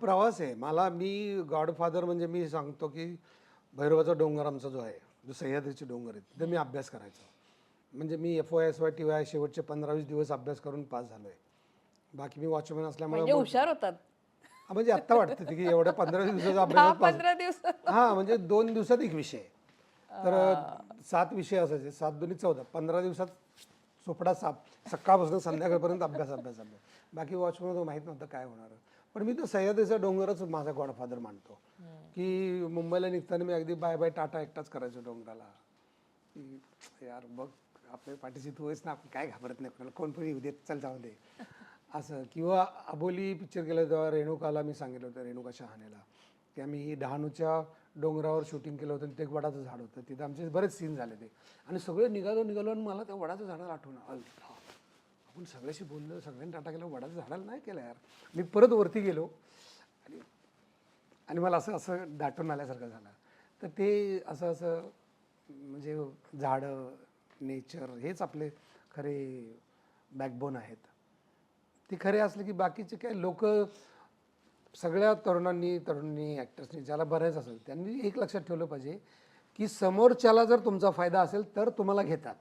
प्रवास आहे. मला मी गॉडफादर म्हणजे मी सांगतो की भैरवाचा डोंगर आमचा जो आहे जो सह्याद्रीचे डोंगर आहे तिथे मी अभ्यास करायचो. म्हणजे मी F Y S Y T Y शेवटचे पंधरा वीस दिवस अभ्यास करून पास झालोय. बाकी मी वॉचमॅन असल्यामुळे म्हणजे हुशार होतात. म्हणजे आत्ता वाटतं की एवढ्या पंधरा वीस दिवसाचा अभ्यास पंधरा दिवस. हा म्हणजे दोन दिवसात एक विषय. तर सात विषय असायचे. सात दोन्ही चौदा. पंधरा दिवसात चोपडा साप. सकाळपासून संध्याकाळपर्यंत अभ्यास अभ्यास अभ्यास. बाकी वॉचमन माहीत नव्हतं काय होणार. पण मी तो सह्याद्रीचा डोंगरच माझा गॉडफादर मानतो. की मुंबईला निघताना मी अगदी बाय बाय टाटा एकटाच करायचो डोंगराला. की यार बघ आपल्या पाठीशी तू आहेस ना आपण काय घाबरत नाही कोणाला कोण पण येऊ दे चल जाऊ दे. असं. किंवा अबोली पिक्चर केलं तेव्हा रेणुकाला मी सांगितलं होतं रेणुका शहाणेला की आम्ही डहाणूच्या डोंगरावर शूटिंग केलं होतं ते एक वडाचं झाड होतं. तिथे आमचे बरेच सीन झाले ते. आणि सगळे निघालो निघालो आणि मला त्या वडाचं झाडाला आठवण आलं. आपण सगळ्याशी बोललो सगळ्यांनी टाटा केलं वडाचं झाडाला नाही केलं यार. मी परत वरती गेलो आणि आणि मला असं असं दाटून आल्यासारखं झालं. तर ते असं असं म्हणजे झाडं नेचर हेच आपले खरे बॅकबोन आहेत. ते खरे असले की बाकीचे काय लोक सगळ्या तरुणांनी तरुणी ॲक्टर्सनी ज्याला बरेच असेल त्यांनी एक लक्षात ठेवलं पाहिजे की समोरच्याला जर तुमचा फायदा असेल तर तुम्हाला घेतात.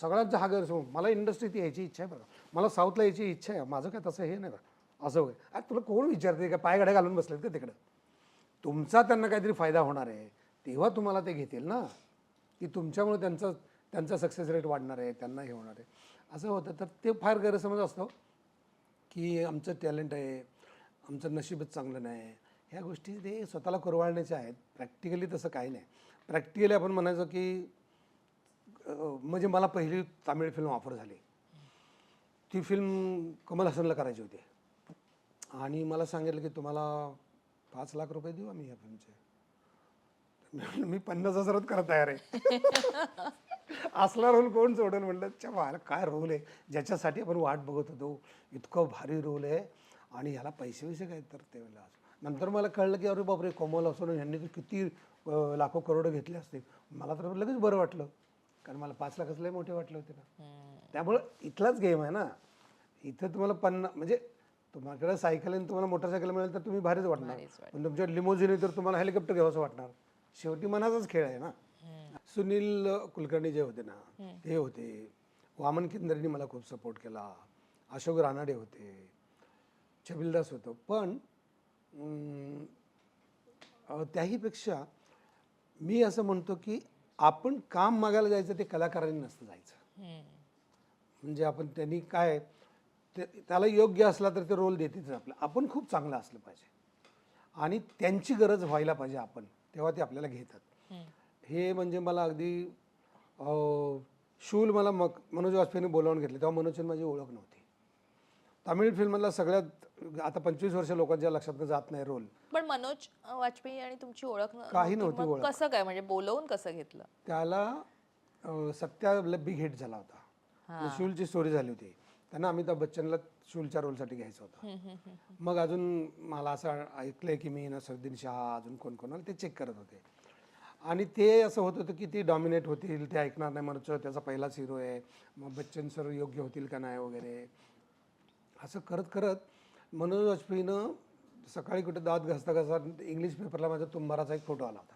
सगळ्यात हा गैरसमज मला इंडस्ट्रीत यायची इच्छा आहे बघा मला साऊथला यायची इच्छा आहे. माझं काय तसं हे नाही बघा असं होय अरे तुला कोण विचारते का? पायगड्या घालून बसलेत का तिकडं? तुमचा त्यांना काहीतरी फायदा होणार आहे. तेव्हा तुम्हाला ते घेतील ना. की तुमच्यामुळे त्यांचा त्यांचा सक्सेस रेट वाढणार आहे त्यांना हे होणार आहे. असं होतं. तर ते फार गैरसमज असतो की आमचं टॅलेंट आहे आमचं नशीबच चांगलं नाही. ह्या गोष्टी ते स्वतःला कुरवाळण्याच्या आहेत. प्रॅक्टिकली तसं काही नाही. प्रॅक्टिकली आपण म्हणायचं की म्हणजे मला पहिली तामिळ फिल्म ऑफर झाली. ती फिल्म कमल हसनला करायची होती. आणि मला सांगितलं की तुम्हाला पाच लाख रुपये देऊ आम्ही या फिल्मचे मी पन्नास हजारात करा तयार आहे. असला रोल कोण सोडेल म्हणलं च्या काय रोल आहे? ज्याच्यासाठी आपण वाट बघत होतो. इतकं भारी रोल आहे. आणि ह्याला पैसे वैसे काय तर ते नंतर मला कळलं की अरे बापरे कोमल असून यांनी तर किती लाखो करोड घेतले असते मला तर लगेच बरं वाटलं. कारण मला पाच लाखच लय मोठे वाटले होते ना. त्यामुळं इथलाच गेम आहे ना. इथं तुम्हाला पन्ना म्हणजे तुम्हाला सायकल आणि तुम्हाला मोटरसायकल मिळेल तर तुम्ही भारीच वाटणार. पण तुमच्या लिमोजिन तर तुम्हाला हेलिकॉप्टर घ्यावंसं वाटणार. शेवटी मनाचाच खेळ आहे ना. सुनील कुलकर्णी जे होते ना ते होते. वामन किंदरेंनी मला खूप सपोर्ट केला. अशोक रानाडे होते. छबिलदास होतं. पण त्याहीपेक्षा मी असं म्हणतो की आपण काम मागायला जायचं ते कलाकारांनी नसतं जायचं. म्हणजे आपण त्यांनी काय ते त्याला योग्य असला तर ते रोल देतेच आपलं. आपण खूप चांगलं असलं पाहिजे. आणि त्यांची गरज व्हायला पाहिजे आपण तेव्हा ते आपल्याला घेतात. हे म्हणजे मला अगदी शूल मला मग मनोज वाजपेयीने बोलावून घेतले तेव्हा मनोजची माझी ओळख नव्हती. तामिळ फिल्ममधला सगळ्यात आता पंचवीस वर्ष लोकांच्या लक्षात जात नाही रोल. पण मनोज वाजपेयी आणि तुमची ओळख काही नव्हती. ओळख. कसं काय? म्हणजे बोलवून कसं घेतलं? त्याला सत्या बिग हिट झाला होता. म्हणजे शूलची स्टोरी झाली होती. त्यांना अमिताभ बच्चनला शूलच्या रोलसाठी घ्यायचं होतं. मग अजून मला असं ऐकलंय की मी नसरुद्दीन शहा अजून कोण कोण ते चेक करत होते. आणि ते असं होत होतं की ती डॉमिनेट होतील ते ऐकणार नाही म्हणतो त्याचा पहिलाच हिरो आहे. मग बच्चन सर योग्य होतील का नाही वगैरे? असं करत करत मनोज वाजपेयीनं सकाळी कुठे दात घासता घासता इंग्लिश पेपरला माझा तुंबाराचा एक फोटो आला होता.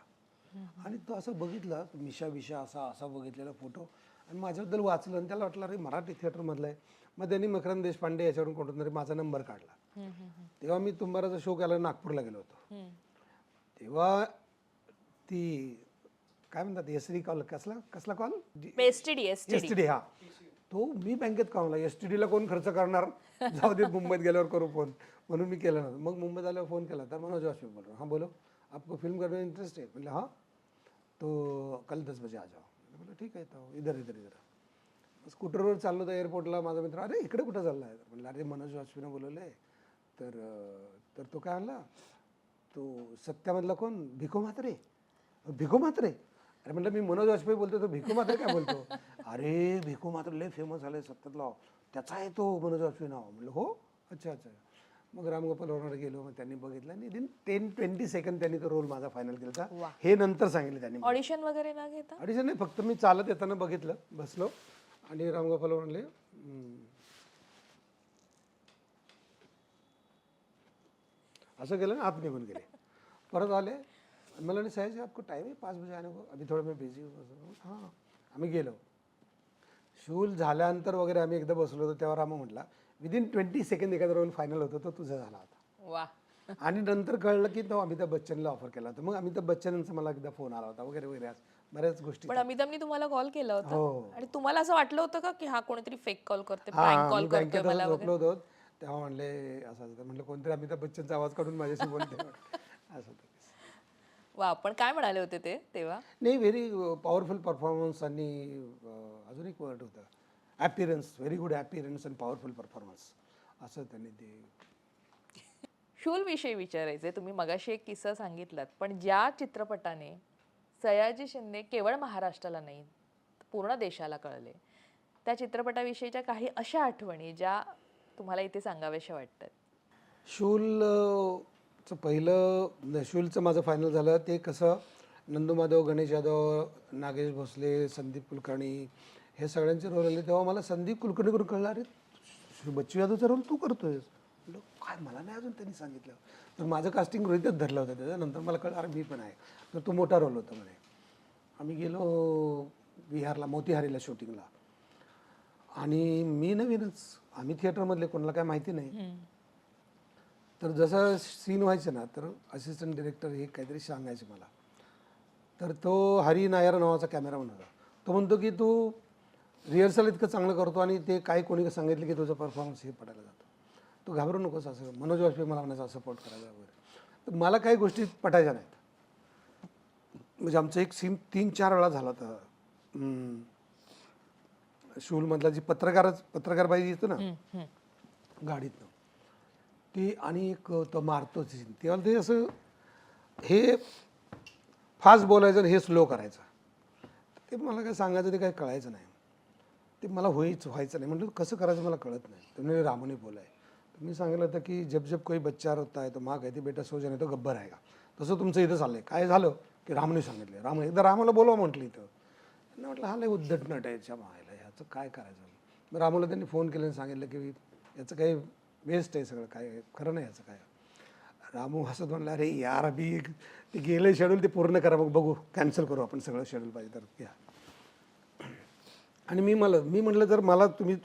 आणि तो असं बघितला मिशा बिशा असा असा बघितलेला फोटो आणि माझ्याबद्दल वाचलं आणि त्याला वाटलं अरे मराठी थिएटरमधला आहे. मग त्यांनी मकरंद देशपांडे याच्यावरून कोणतून तरी माझा नंबर काढला. तेव्हा मी तुंबाराचा शो केला नागपूरला गेलो होतो. तेव्हा ती काय म्हणतात एस डी कॉल कसला कसला कॉल एसटीडी एसटीडी हा. तो मी बँकेत कामला एस टी डीला कोण खर्च करणार? जाऊ दे मुंबईत गेल्यावर करू फोन. म्हणून मी केला नव्हतं. मग मुंबईत आल्यावर फोन केला. तर मनोज वाजपेयी बोल हां बोलो. आपको फिल्म करने में इंटरेस्ट है? बोले हाँ. तो कल दस बजे आ जाओ. बोला ठीक आहे तो इधर इधर इधर. स्कूटरवर चाललो तर एअरपोर्टला माझा मित्र अरे इकडे कुठं चालला आहे म्हणलं अरे मनोज वाजपेयीनं बोलवलं आहे तर तर तो काय आणला तो सत्यामधला कोण? भिको म्हात्रे. भिको म्हात्रे? अरे म्हटलं मी मनोज वाजपेयी बोलतो तो भिको म्हात्रे काय बोलतो? अरे भिको म्हात्रे लय फेमस झाले सत्यातला त्याचा आहे तो मनोज वाजपेयी नाव. म्हणलं हो? अच्छा अच्छा. मग रामगोपाल वर्माकडे गेलो मग त्यांनी बघितलं. आणि दिन टेन ट्वेंटी सेकंड त्यांनी तो रोल माझा फायनल केला होता हे नंतर सांगितलं त्यांनी. ऑडिशन वगैरे न घेता? ऑडिशन नाही फक्त मी चालत येताना बघितलं बसलो. आणि रामगोपाल म्हणले. असं केलं ना आत निघून गेले. परत आले. मला म्हणे सयाजी आपको टाइम आहे? पाच बजे आने को. अभी थोडं मी बिझी हां. आम्ही गेलो. शूल झाल्यानंतर वगैरे आम्ही एकदा बसलो होतो तेव्हा रामा म्हटला विदिन ट्वेंटी सेकंड एखादा रोल फायनल होतो तो तुझा झाला होता वा. आणि नंतर कळलं की तो अमिताभ बच्चनला ऑफर केला होता. मग अमिताभ बच्चनचा मला एकदा फोन आला होता वगैरे वगैरे बऱ्याच गोष्टी. पण अमिताभनी तुम्हाला कॉल केला होता? हो. आणि तुम्हाला असं वाटलं होतं का की हा कोणीतरी फेक कॉल करते हा कॉल मी करतोय बँकेत मला असं झोपलो होतो तेव्हा म्हणले असं असं. म्हटलं कोणतरी अमिताभ बच्चनचा आवाज काढून माझ्याशी बोलते असं होतं. वा पण काय म्हणाले होते ते तेव्हा? नाही व्हेरी पॉवरफुल परफॉर्मन्स आणि अजून एक वर्ड होतं. Appearance very good appearance and powerful performance असं त्यांनी ते शूल विषयी विचारायचे तुम्ही मगाशी एक किस्सा सांगितलात पण ज्या चित्रपटाने सयाजी शिंदे केवळ महाराष्ट्राला नाही पूर्ण देशाला कळले त्या चित्रपटाविषयीच्या काही अशा आठवणी ज्या तुम्हाला इथे सांगाव्याशा वाटतात? शूल पहिलं न- माझं फायनल झालं. ते कसं नंदू माधव गणेश यादव नागेश भोसले संदीप कुलकर्णी हे सगळ्यांचे रोल आले. तेव्हा मला संदीप कुलकर्णीकडून कळलं अरे श्री बच्चू यादवचा रोल तू करतोयस. म्हटलं काय मला नाही अजून त्यांनी सांगितलं. तर माझं कास्टिंग रोहितच धरलं होतं त्याच्यानंतर मला कळलं अरे मी पण आहे. तर तो मोठा रोल होता म्हणे. आम्ही गेलो बिहारला मोतीहारीला शूटिंगला आणि मी नवीनच आम्ही थिएटरमधले कोणाला काय माहिती नाही. तर जसं सीन व्हायचं ना तर असिस्टंट डिरेक्टर हे काहीतरी सांगायचे मला. तर तो हरी नायर नावाचा कॅमेरामन होता तो म्हणतो की तू रिहर्सल इतकं चांगलं करतो आणि ते काय कोणी सांगितलं की तुझं परफॉर्मन्स हे पडायला जातो. तू घाबरू नकोस असं मनोज वाजपेयी मला म्हणायचा सपोर्ट करायला वगैरे. तर मला काही गोष्टी पटायच्या नाहीत. म्हणजे आमचं एक सीन तीन चार वेळा झाला होता. शूलमधला जी पत्रकार पत्रकारबाई येतो ना गाडीतनं. ती आणि एक तो मारतो तेव्हा ते असं हे फास्ट बोलायचं आणि हे स्लो करायचं. ते मला काय सांगायचं ते काही कळायचं नाही. ते मला होईच व्हायचं नाही. म्हटलं कसं करायचं मला कळत नाही. तुम्ही रामाने बोलाय. मी सांगितलं होतं की जब जब कोई बच्चा होता है तो आहे ते बेटा सोजन आहे तो गब्बर आहे का तसं तुमचं इथं चाललंय. काय झालं की रामने सांगितलं राम एकदा रामाला बोलवा म्हटलं इथं. त्यांना म्हटलं हा लय उद्धट नट आहे याच्या मायला. ह्याचं काय करायचं? मग त्यांनी फोन केलं आणि सांगितलं की याचं काही वेस्ट आहे सगळं काय खरं नाही याचं काय. रामू हसत म्हणला अरे यार बी ते गेलं शेड्यूल ते पूर्ण करा मग बघू कॅन्सल करू आपण सगळं शेड्यूल पाहिजे तर घ्या आणि मी मला मी म्हटलं जर मला तुम्ही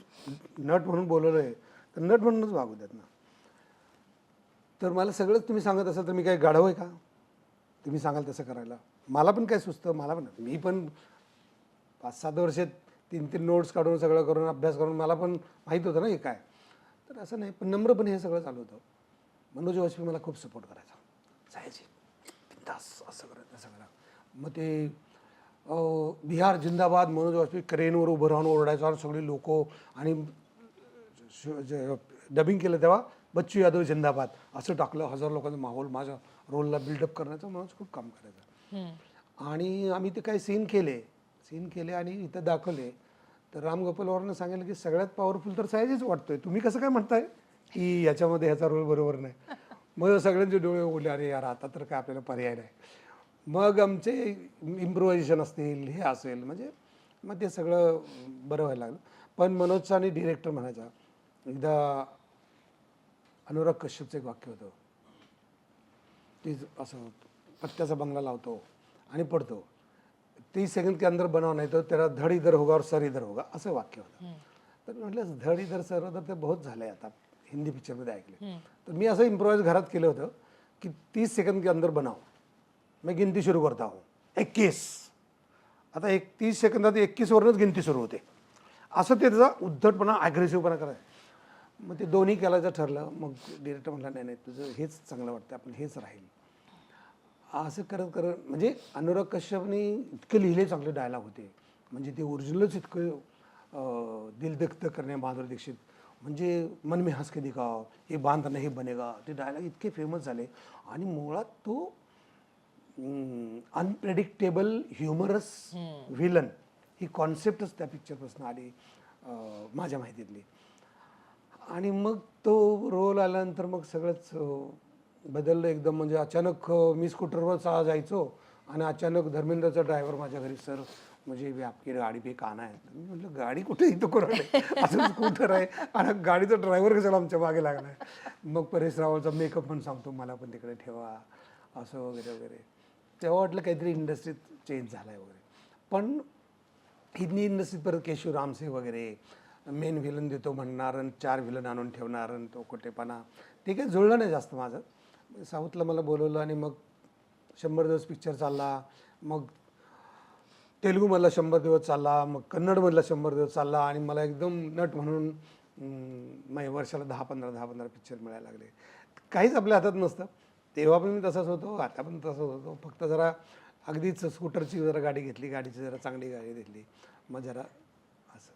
नट म्हणून बोलवलं आहे तर नट म्हणूनच वागू देत ना. तर मला सगळंच तुम्ही सांगत असाल तर मी काय गाढव आहे का? तुम्ही सांगाल तसं करायला. मला पण काय सुचतं मला पण मी पण पाच सात वर्षे तीन तीन नोट्स काढून सगळं करून अभ्यास करून मला पण माहीत होतं ना हे काय. तर असं नाही पण नम्रपणे हे सगळं चालू होतं. मनोज वाजपेयी मला खूप सपोर्ट करायचा. जायचे बिंदास असं करत असं करा मग ते बिहार जिंदाबाद मनोज वाजपेयी क्रेनवर उभं राहून ओरडायचं आणि सगळी लोक आणि डबिंग केलं तेव्हा बच्चू यादव जिंदाबाद. असं टाकलं हजार लोकांचा माहोल माझ्या रोलला बिल्डअप करण्याचं मनोज खूप काम करायचं. आणि आम्ही ते काही सीन केले. सीन केले आणि इथं दाखवले. तर राम गोपालवरनं सांगितलं की सगळ्यात पॉवरफुल तर सायजीच वाटतोय. तुम्ही कसं काय म्हणताय? की याच्यामध्ये ह्याचा रोल बरोबर नाही. मग सगळ्यांचे डोळे उघडले अरे यार आता तर काय आपल्याला पर्याय नाही. मग आमचे इम्प्रोव्हायझेशन असतील हे असेल म्हणजे मग ते सगळं बरं व्हायला लागलं. पण मनोजचा आणि डिरेक्टर म्हणायचा एकदा अनुराग कश्यपचं एक वाक्य होतं. ते असं पत्त्याचा बंगला लावतो आणि पडतो. तीस सेकंड के अंदर बनाव नाही तर त्याला धड इधर होगा और सर इधर होगा। असं वाक्य होतं. तर म्हटलं धड इधर सर उधर ते बहुत झालंय आता हिंदी पिक्चरमध्ये ऐकले. तर मी असं इम्प्रोवाइज घरात केलं होतं की तीस सेकंड के अंदर बनाव मैं गिनती सुरू करता हूँ. इक्कीस आता एक तीस सेकंदात एकवीसवरूनच गिनती सुरू होते. असं ते त्याचा उद्धटपणा ॲग्रेसिव्हपणा करायचं मग ते दोन्ही केल्याचं ठरलं मग डिरेक्टर म्हणला नाही नाही तुझं हेच चांगलं वाटतं आपण हेच राहील. असं करत करत म्हणजे अनुराग कश्यपनी इतके लिहिले चांगले डायलॉग होते. म्हणजे ते ओरिजिनलच इतकं दिलदक्त करणे माधुरी दीक्षित. म्हणजे मन में हंस के दिखाओ हे बांध नाही बनेगा. ते डायलॉग इतके फेमस झाले. आणि मुळात तो अनप्रेडिक्टेबल ह्युमरस व्हिलन ही कॉन्सेप्टच त्या पिक्चरपासून आली माझ्या माहितीतली. आणि मग तो रोल आल्यानंतर मग सगळंच बदललं एकदम. म्हणजे अचानक मी स्कूटरवर चा जायचो आणि अचानक धर्मेंद्रचा ड्रायव्हर माझ्या घरी सर म्हणजे आपकी गाडी पे काना आहे मी म्हटलं गाडी कुठे इथं कोण असं स्कूटर आहे आणि गाडीचा ड्रायव्हर कशाला आमच्या मागे लागलाय? मग परेश रावळचा मेकअप पण सांगतो मला पण तिकडे ठेवा असं वगैरे वगैरे. तेव्हा वाटलं काहीतरी इंडस्ट्रीत चेंज झाला आहे वगैरे. पण हिंदी इंडस्ट्रीत परत केशव रामसे वगैरे मेन व्हिलन देतो म्हणणार आणि चार व्हिलन आणून ठेवणार आणि तो कुठेपणा ते काही जुळलं नाही जास्त माझं. साऊथला मला बोलवलं आणि मग शंभर दिवस पिक्चर चालला. मग तेलुगूमधला शंभर दिवस चालला मग कन्नडमधला शंभर दिवस चालला आणि मला एकदम नट म्हणून अं, वर्षाला दहा पंधरा दहा पंधरा पिक्चर मिळायला लागले. काहीच आपल्या हातात नसतं. तेव्हा पण मी तसाच होतो आता पण तसंच होतो. फक्त जरा अगदीच स्कूटरची जरा गाडी घेतली गाडीची जरा चांगली गाडी घेतली. मग जरा असं.